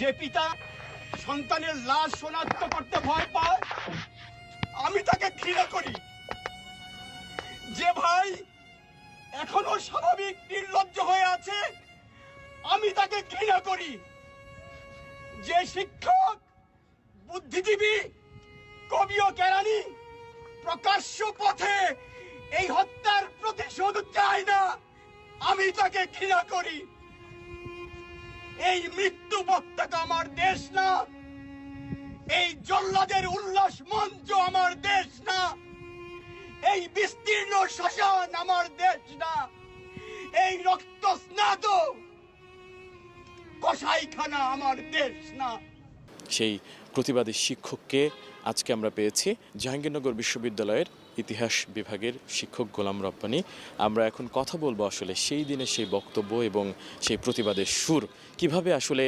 যে পিতা সন্তানের লাশ শনাক্ত করতে ভয় পায়, আমি তাকে ঘৃণা করি। যে ভাই এখনও স্বাভাবিক নির্লজ্জ হয়ে আছে, আমি তাকে ঘৃণা করি। যে শিক্ষক, বুদ্ধিজীবী, কবি ও কেরানি প্রকাশ্য পথে এই হত্যার প্রতিশোধ চায় না, আমি তাকে ঘৃণা করি। এই মৃত্যু পতাকা আমার দেশ না। এই জল্লাদের উল্লাস মঞ্চ আমার দেশ না। এই বিস্তীর্ণ শ্মশান আমার দেশ না। এই রক্ত স্নাত আমার দেশ না। সেই প্রতিবাদী শিক্ষককে আজকে আমরা পেয়েছি জাহাঙ্গীরনগর বিশ্ববিদ্যালয়ের ইতিহাস বিভাগের শিক্ষক গোলাম রব্বানি। আমরা এখন কথা বলব আসলে সেই দিনে সেই বক্তব্য এবং সেই প্রতিবাদের সুর। কীভাবে আসলে